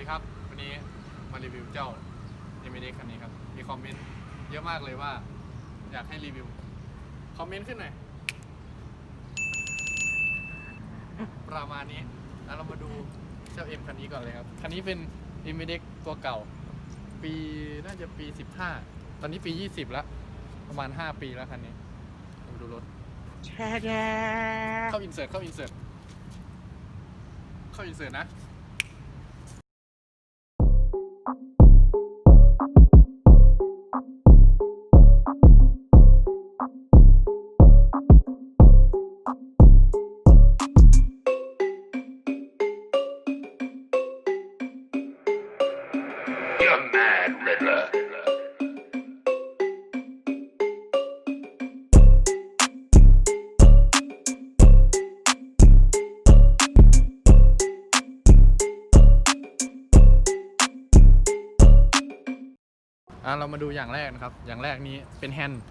ดีครับวันนี้มารีวิวเจ้า m อ x คันนี้ครับ มีคอมเมนต์เยอะมากเลยว่า อยากให้รีวิว คอมเมนต์ขึ้นหน่อย ประมาณนี้ แล้วเรามาดูเจ้า M คันนี้ก่อนเลยครับ คันนี้เป็น m อ x ตัวเก่า ปีน่าจะปี 15 ตอนนี้ปี 20 แล้ว ประมาณ 5 ปีแล้วคันนี้มาดูรถเข้าอินเสิร์ตเข้าอินเสิร์ตเข้าอินเสิร์ตนะ อะเรามาดูอย่างแรกนะครับ อย่างแรกนี้เป็นแฮนด์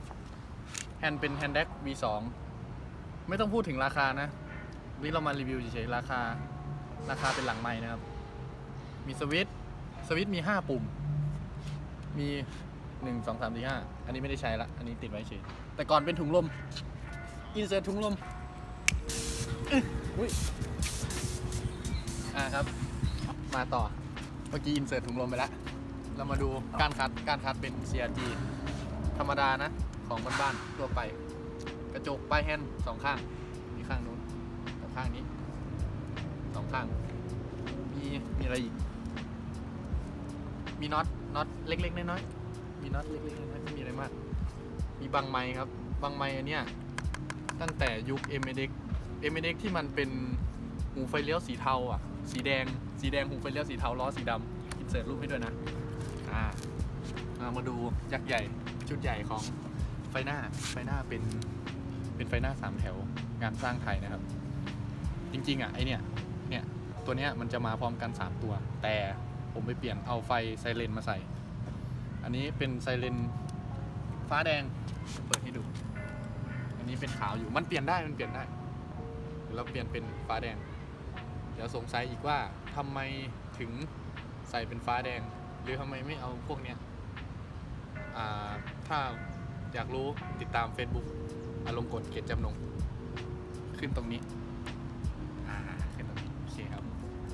แฮนด์เป็นแฮนด์แดก V2 ไม่ต้องพูดถึงราคานะนี่เรามารีวิวเฉยๆราคา ราคาเป็นหลังไม้นะครับ มีสวิตช์สวิตช์มี 5 ปุ่ม มี 1 2 3 4 5 อันนี้ไม่ได้ใช้ละ อันนี้ติดไว้เฉย แต่ก่อนเป็นถุงลม อินเสิร์ตถุงลมอุ้ยอ่าครับ มาต่อ เมื่อกี้อินเสิร์ตถุงลมไปแล้ว เรามาดูการคัดการคัดเป็น CRG ธรรมดานะ ของบ้านๆทั่วไป กระจกปลายแฮนด์สองข้างมีข้างนู้นกับข้างนี้สองข้าง มีมีอะไรอีก มีน็อตน็อตเล็กๆน้อยๆมีน็อตเล็กๆน้อยๆไม่มีอะไรมาก มีบังไม้ครับบังไม้อันเนี้ยตั้งแต่ยุค m อ x m อ x ที่มันเป็นหูไฟเลี้ยวสีเทาอะ สีแดง สีแดงหูไฟเลี้ยวสีเทาล้อสีดำอินเสิร์ตรูปให้ด้วยนะ อ่าเอามาดูยักษ์ใหญ่ชุดใหญ่ของไฟหน้า ไฟหน้าเป็นเป็นไฟหน้าสามแถวงานสร้างไทยนะครับ จริงๆอะไอเนี่ยเนี่ยตัวเนี้ยมันจะมาพร้อมกัน 3 ตัว แต่ผมไปเปลี่ยนเอาไฟไซเรนมาใส่ อันนี้เป็นไซเรนฟ้าแดงเปิดให้ดู อันนี้เป็นขาวอยู่มันเปลี่ยนได้มันเปลี่ยนได้เดี๋ยวเราเปลี่ยนเป็นฟ้าแดงเดี๋ยวสงสัยอีกว่าทำไมถึงใส่เป็นฟ้าแดง หรือทำไมไม่เอาพวกเนี้ยอ่าถ้าอยากรู้ติดตาม Facebook อารมณ์กดเกียรติจำนง ขึ้นตรงนี้อ่าขึ้นตรงนี้โอเคครับ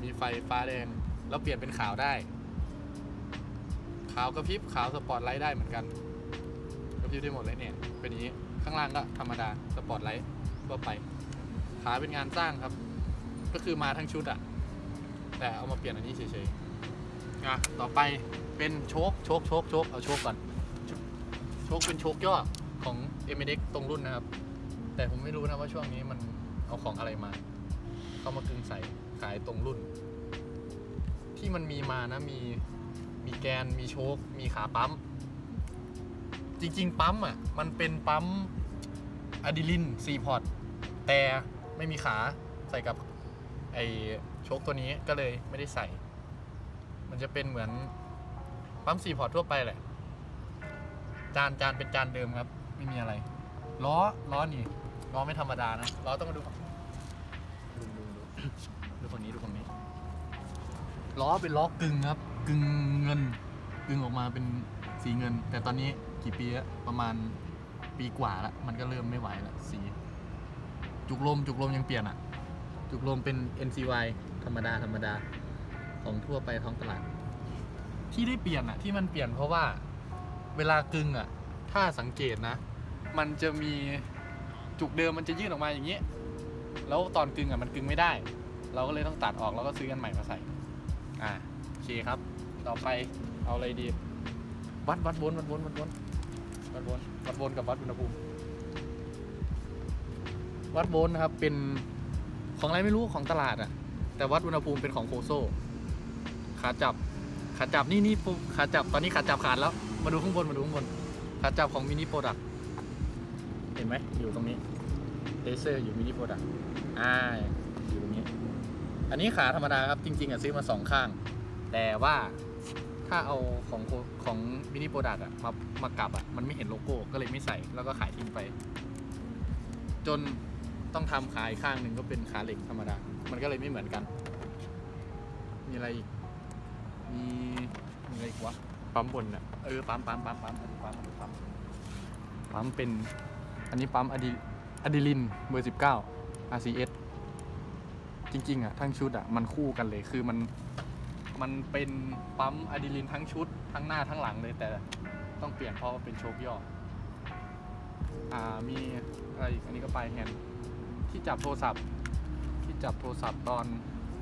มีไฟฟ้าแดงแล้วเปลี่ยนเป็นขาวได้ ขาวกระพริบขาวสปอตไลท์ได้เหมือนกันกระพริบได้หมดเลยเนี่ย เป็นอย่างนี้ข้างล่างก็ธรรมดาสปอตไลท์ทั่วไปขาเป็นงานสร้างครับ ก็คือมาทั้งชุดอะแต่เอามาเปลี่ยนอันนี้เฉยๆ อะต่อไปเป็นโชคโชคโชคโชคเอาโชคก่อนโชคโชคเป็นโชคย่อของ m อ x ตรงรุ่นนะครับ แต่ผมไม่รู้นะว่าช่วงนี้มันเอาของอะไรมา เข้ามากึ่งใส่ขายตรงรุ่น ที่มันมีมานะมีมีแกนมีโชคมีขาปั๊ม จริง ๆ ปั๊มอะ มันเป็นปั๊มอะดิลิน4พอร์ตแต่ไม่มีขาใส่กับไอโชคตัวนี้ก็เลยไม่ได้ใส่ มันจะเป็นเหมือนปั๊ม4พอร์ตทั่วไปแหละ จานจานเป็นจานเดิมครับ ไม่มีอะไร ล้อล้อนี่ล้อไม่ธรรมดานะล้อต้องมาดูดูดูดูดูฝั่งนี้ดูฝั่งนี้ ล้อเป็นล้อกึ่งครับ กึ่งเงิน กึ่งออกมาเป็นสีเงิน แต่ตอนนี้กี่ปีแล้วประมาณปีกว่าละมันก็เริ่มไม่ไหวละสี จุกลมจุกลมยังเปลี่ยนอะ จุกลมเป็น NCY ธรรมดาธรรมดา ของทั่วไปท้องตลาด ที่ได้เปลี่ยนอะที่มันเปลี่ยนเพราะว่าเวลากึ่งอะถ้าสังเกตนะ มันจะมีจุกเดิมมันจะยื่นออกมาอย่างนี้ แล้วตอนกึ่งอะมันกึ่งไม่ได้ เราก็เลยต้องตัดออกแล้วก็ซื้อกันใหม่มาใส่ อ่าโอเคครับ ต่อไปเอาอะไรดี วัดวัดวนวัดวนวัดวนวัดวนวัดวนกับวัดอุณหภูมิวัดโวลต์นะครับเป็นของอะไรไม่รู้ของตลาดอะแต่วัดอุณหภูมิเป็นของโคโซ ขาจับ ขาจับนี่นี่ปุ๊บขาจับตอนนี้ขาจับขาดแล้ว มาดูข้างบนมาดูข้างบน ขาจับของมินิโปรดักเห็นไหมอยู่ตรงนี้เลเซอร์อยู่มินิโปรดักอ่าอยู่ตรงนี้ อันนี้ขาธรรมดาครับจริงๆอะซื้อมาสองข้าง แต่ว่าถ้าเอาของของมินิโปรดักอะมามากลับอะมันไม่เห็นโลโก้ก็เลยไม่ใส่แล้วก็ขายทิ้งไป จนต้องทำขาอีกข้างหนึ่งก็เป็นขาเหล็กธรรมดา มันก็เลยไม่เหมือนกัน มีอะไรอีก มีมีอะไรอีกวะ ปั๊มบนอะเออปั๊มปั๊มปั๊มปั๊มอันนี้ปั๊มอันนี้ปั๊มปั๊มเป็น อันนี้ปั๊มอะดีอะดีลินเบอร์สิบเก้า RCS จริง ๆ อะ ทั้งชุดอะ มันคู่กันเลยคือมันมันเป็นปั๊มอะดีลินทั้งชุด ทั้งหน้าทั้งหลังเลยแต่ต้องเปลี่ยนเพราะว่าเป็นโชคย่ออ่ามีอะไรอีกอันนี้ก็ปลายแฮนด์ที่จับโทรศัพท์ ที่จับโทรศัพท์ตอน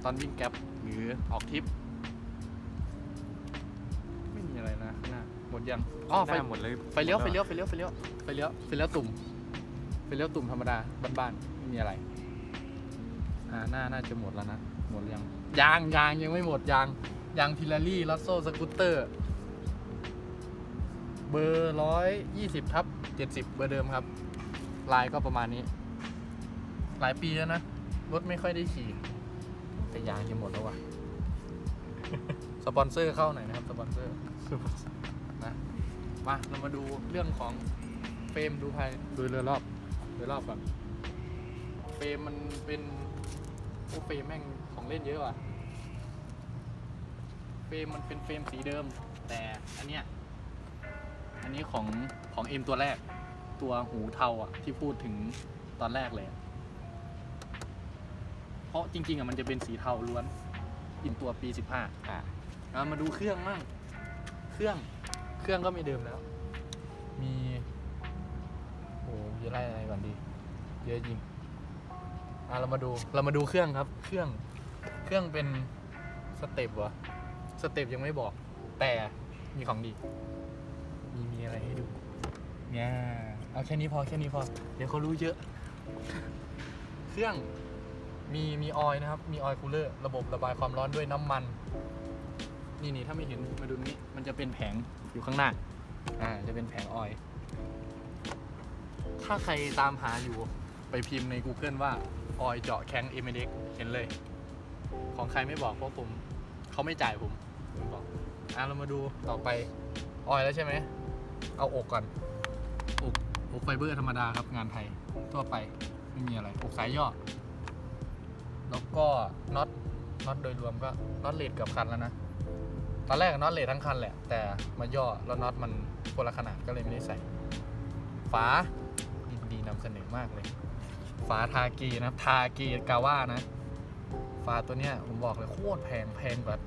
ตอนวิ่งแก๊ปหรือออกทริป หน้าหมดยังอ๋อไฟ หน้าหมดเลยไฟเลี้ยวไฟเลี้ยวไฟเลี้ยวไฟเลี้ยวไฟเลี้ยวไฟเลี้ยวตุ่มไฟเลี้ยวตุ่มธรรมดาบ้านๆไม่มีอะไรอ่าหน้าน่าจะหมดแล้วนะหมดหรือยังยางยางยังไม่หมดยางยางพิลารี่ลัสโซสกูตเตอร์ เบอร์ร้อยยี่สิบทับเจ็ดสิบเบอร์เดิมครับ ลายก็ประมาณนี้ หลายปีแล้วนะ รถไม่ค่อยได้ขี่ แต่ยางจะหมดแล้วว่ะ สปอนเซอร์เข้าหน่อยนะครับ สปอนเซอร์นะ มาเรามาดูเรื่องของเฟรมดูภายดูเรือรอบเรือรอบก่อนเฟรมมันเป็นโอ้เฟรมแม่งของเล่นเยอะว่ะเฟรมมันเป็นเฟรมสีเดิม แต่อันเนี้ยอันนี้ของของเอ็มตัวแรก ตัวหูเทาอะที่พูดถึงตอนแรกเลยอะเพราะจริง ๆอะมันจะเป็นสีเทาล้วนอินตัวปี15อ่าเอามาดูเครื่องมั่งเครื่อง เครื่องก็ไม่เดิมแล้ว มีโอ้จะไล่อะไรก่อนดี เยอะจริงอะเรามาดูเรามาดูเครื่องครับ เครื่องเครื่องเป็นสเต็ปวะสเต็ปยังไม่บอก แต่มีของดี มีมีอะไรให้ดูเนี่ยเอาแค่นี้พอแค่นี้พอ เดี๋ยวเขารู้เยอะ เครื่องมีมีออยนะครับ มีออยคูลเลอร์ระบบระบายความร้อนด้วยน้ำมัน นี่นี่ถ้าไม่เห็นมาดูนี้ มันจะเป็นแผง อยู่ข้างหน้า อ่า จะเป็นแผงออย ถ้าใครตามหาอยู่ไปพิมพ์ใน Google ว่าออยเจาะแข้ง m อ x เห็นเลย ของใครไม่บอกเพราะผมเขาไม่จ่ายผมผมบอกอะเรามาดูต่อไปออยแล้วใช่ไหม เอาอกก่อน อกอกไฟเบอร์ธรรมดาครับงานไทย ทั่วไปไม่มีอะไร อกสายย่อ แล้วก็น็อตน็อตโดยรวมก็น็อตเลดเกือบคันแล้วนะ อนแรกน็อตเลดทั้งคันแหละ แต่มาย่อแล้วน็อตมันคนละขนาดก็เลยไม่ได้ใส่ ฝาดีดีนำเสนอมากเลย ฝาทากีนะทากีกาว่านะ ฝาตัวเนี้ยผมบอกเลยโคตรแพงแพงกว่า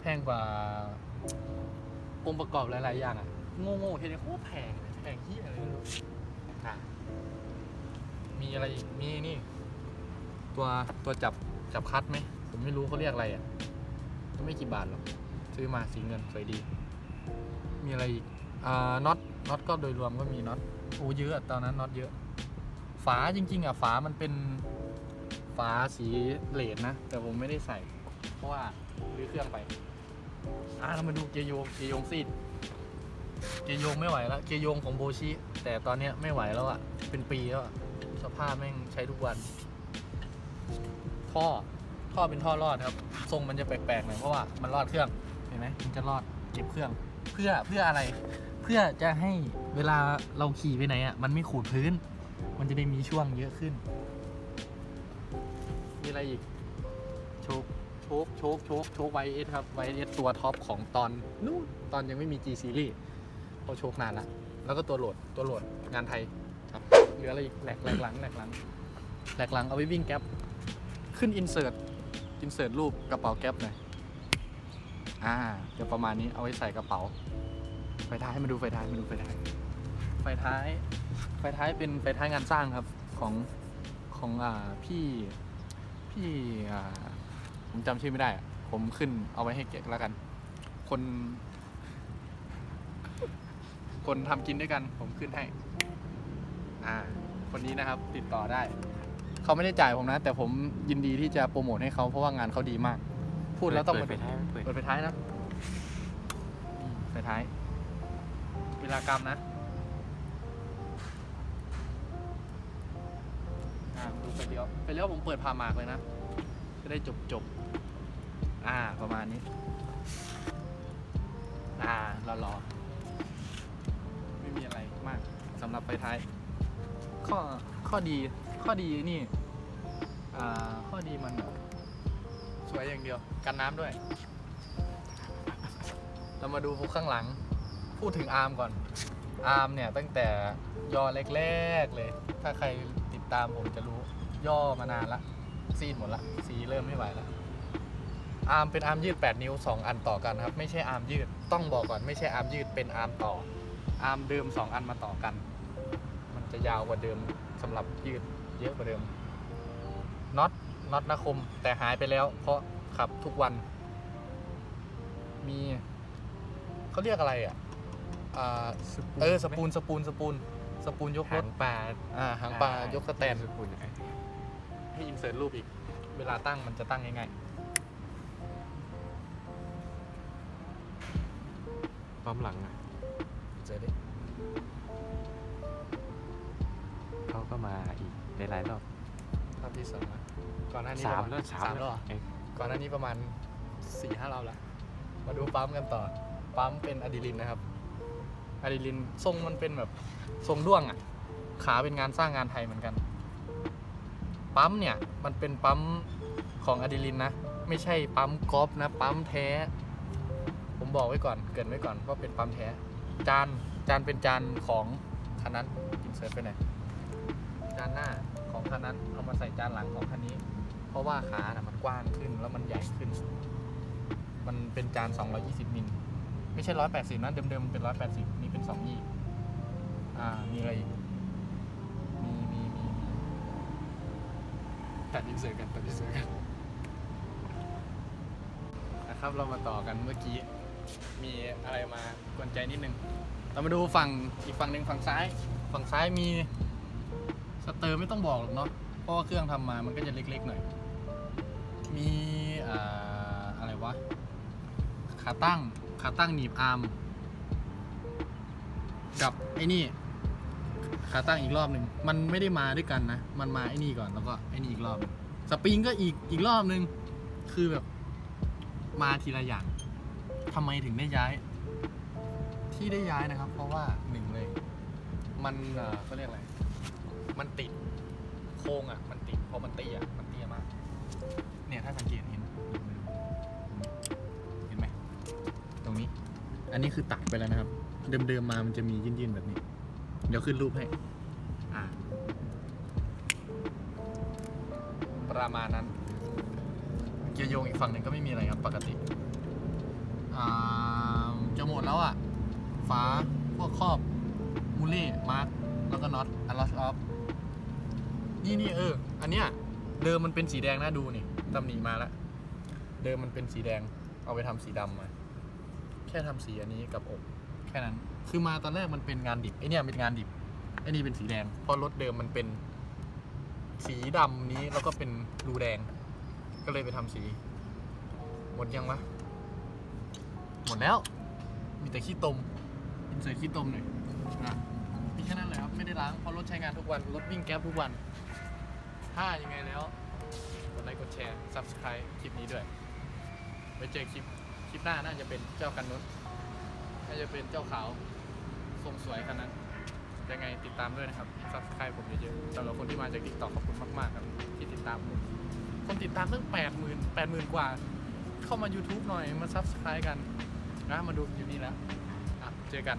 แพงกว่าองค์ประกอบหลาย ๆ อย่างอะโง่ๆแค่นี้โคตรแพงแพงเที่อะไรไม่รู้อะมีอะไรอีก มีนี่ ตัวตัวจับจับคัดไหม ผมไม่รู้เขาเรียกอะไรอะก็ไม่กี่บาทหรอก ซื้อมาสีเงินสวยดี มีอะไรอีกอ่าน็อตน็อตก็โดยรวมก็มีน็อตโอ้เยอะตอนนั้นน็อตเยอะ ฝาจริง ๆ อะ ฝามันเป็นฝาสีเลดนะ แต่ผมไม่ได้ใส่ เพราะว่ารื้อเครื่องไป อ่าเรามาดูเกียร์โยงเกียร์โยงซีดเกียร์โยงไม่ไหวแล้วเกียร์โยงของโบชิ แต่ตอนเนี้ยไม่ไหวแล้วอะ เป็นปีแล้วอะสภาพแม่งใช้ทุกวัน ท่อท่อเป็นท่อรอดครับ ทรงมันจะแปลกๆหน่อยเพราะว่ามันรอดเครื่อง เห็นไหมมันจะรอดเก็บเครื่อง เพื่อเพื่ออะไร เพื่อจะให้เวลาเราขี่ไปไหนอะมันไม่ขูดพื้น มันจะได้มีช่วงเยอะขึ้น มีอะไรอีก โชคโชคโชคโชคโชคไวเอสครับไวเอสตัวท็อปของตอนนู้นตอนยังไม่มี G series เขาโชคนานละแล้วก็ตัวโหลดตัวโหลดงานไทยครับเหลืออะไรอีกแหลกแหลกหลังแหลกหลังแหลกหลังเอาไว้วิ่งแก๊ปขึ้นอินเสิร์ตอินเสิร์ตรูปกระเป๋าแก๊ปหน่อย อ่าจะประมาณนี้เอาไว้ใส่กระเป๋า ไฟท้ายให้มาดูไฟท้ายมาดูไฟท้าย ไฟท้าย ไฟท้ายเป็นไฟท้ายงานสร้างครับของของอ่าพี่พี่อ่าผมจำชื่อไม่ได้อะผมขึ้นเอาไว้ให้เก็บแล้วกัน คน คนทำกินด้วยกัน ผมขึ้นให้ อ่า คนนี้นะครับติดต่อได้ เขาไม่ได้จ่ายผมนะ แต่ผมยินดีที่จะโปรโมทให้เขาเพราะว่างานเขาดีมาก พูดแล้วต้องเปิมาดไฟท้ายเปิดเปิดไฟท้ายนะอืมไฟท้าย เวลากรรมนะอ่าดูไฟเลี้ยวไฟเลี้ยวผมเปิดพาหมากเลยนะ จะได้จบจบๆอ่าประมาณนี้ อ่ารอรอๆไม่มีอะไรมากสำหรับไฟท้าย ข้อข้อดีข้อดีนี่ อ่า ข้อดีมันแบบ สวยอย่างเดียว กันน้ำด้วย เรามาดูข้างหลัง พูดถึงอาร์มก่อน อาร์มเนี่ยตั้งแต่ย่อแรกๆเลย ถ้าใครติดตามผมจะรู้ ย่อมานานละซีดหมดละสีเริ่มไม่ไหวละอาร์มเป็นอาร์มยืด 8 นิ้ว 2 อันต่อกันครับ ไม่ใช่อาร์มยืด ต้องบอกก่อนไม่ใช่อาร์มยืด เป็นอาร์มต่อ อาร์มเดิม 2 อันมาต่อกัน มันจะยาวกว่าเดิมสำหรับยืดเยอะกว่าเดิมน็อต น็อตนาคม แต่หายไปแล้ว เพราะขับทุกวัน มีเขาเรียกอะไรอะอ่าเออสปูนสปูนสปูนสปูนยกรหาถงปลาอ่าหางปลายกสแตนสกุลไอ้ให้อินเสิร์ตรูปอีก เวลาตั้งมันจะตั้งง่ายปั๊มหลังอะๆอินเสิร์ตดิเขาก็มาอีกหลายๆรอบภาพที่สองนะ ก่อนหน้านี้สามประณแล้วสามสามแล้วเหรอเอ้ยก่อนหน้านี้ประมาณสี่ห้ารอบละมาดูปั๊มกันต่อ ปั๊มเป็นอะดรีลินนะครับอะดรีลินทรงมันเป็นแบบทรงด้วงอะ ขาเป็นงานสร้างงานไทยเหมือนกัน ปั๊มเนี่ยมันเป็นปั๊มของอะดรีลินนะ ไม่ใช่ปั๊มกอล์ฟนะ ปั๊มแท้ ผมบอกไว้ก่อน เกรินไว้ก่อนว่าเป็นปั๊มแท้ จานจานเป็นจานของคันนั้นอินเสิร์ตไปไหนอยจานหน้าของ คันนั้นเอามาใส่จานหลังของคันนี้ เพราะว่าขาน่ะมันกว้างขึ้นแล้วมันใหญ่ขึ้น มันเป็นจาน 220มิลไม่ใช่ 180นะเดิมๆมันเป็น 180 นี่เป็น2ยี่อ่ามีอะไรอีกมีมีมีตัดอินเสิร์ตกันตัดอินเสิร์ตกันนะครับเรามาต่อกันเมื่อกี้ มีอะไรมากวนใจนิดนึง เรามาดูฝั่งอีกฝั่งหนึ่งฝั่งซ้าย ฝั่งซ้ายมี เตอร์ไม่ต้องบอกหรอกเนาะเพราะว่าเครื่องทำมามันก็จะเล็กๆหน่อย มีอ่าอะไรวะขาตั้งขาตั้งหนีบอาร์มกับไอ้นี่ขาตั้งอีกรอบหนึ่งมันไม่ได้มาด้วยกันนะ มันมาไอ้นี่ก่อนแล้วก็ไอ้นี่อีกรอบสปริงก็อีกอีกรอบหนึ่งคือแบบมาทีละอย่างทำไมถึงได้ย้าย ที่ได้ย้ายนะครับ เพราะว่าหนึ่งเลย มันเขาเรียกอะไร มันติดโค้งอะ มันติดเพราะมันเตี้ยมันเตี้ยมากเนี่ยถ้าสังเกตเห็น เห็นไหมตรงนี้ อันนี้คือตัดไปแล้วนะครับ เดิมๆมามันจะมียื่นๆแบบนี้ เดี๋ยวขึ้นรูปให้ อ่า ประมาณนั้น เกียร์โยงอีกฝั่งหนึ่งก็ไม่มีอะไรครับปกติ อ่าจะหมดแล้วอะฝาพวกครอบมูเล่มาร์กแล้วก็น็อตอันลอชออฟ นี่นี่เออ อันเนี้ยเดิมมันเป็นสีแดงนะดูนี่ตำหนิมาล้วเดิมมันเป็นสีแดง เอาไปทำสีดำมา แค่ทำสีอันนี้กับอก แค่นั้น คือมาตอนแรกมันเป็นงานดิบไอเนี่ยเป็นงานดิบไอนี่เป็นสีแดงเพราะรถเดิมมันเป็น สีดำนี้แล้วก็เป็นรูแดง ก็เลยไปทำสี หมดยังวะหมดแล้ว มีแต่ขี้ตมอินเสิร์ตขี้ตมหน่อยนะ ค่นั้นแหละครับไม่ได้ล้างเพราะรถใช้งานทุกวันรถวิ่งแก๊ปทุกวัน ถ้ายังไงแล้วกดไลค์กดแชร์ subscribe คลิปนี้ด้วยไว้เจอคลิปคลิปหน้าน่าจะเป็นเจ้ากันนุนน่าจะเป็นเจ้าขาวทรงสวยคันนั้นยังไงติดตามด้วยนะครับ subscribe ผมเยอะๆสำหรับคนที่มาจาก TikTok ขอบคุณมากๆครับที่ติดตามผมคนติดตามตั้ง80,000 80,000กว่า เข้ามา YouTube หน่อยมา subscribe กันนะมาดูอยู่นี่แล้วเจอกัน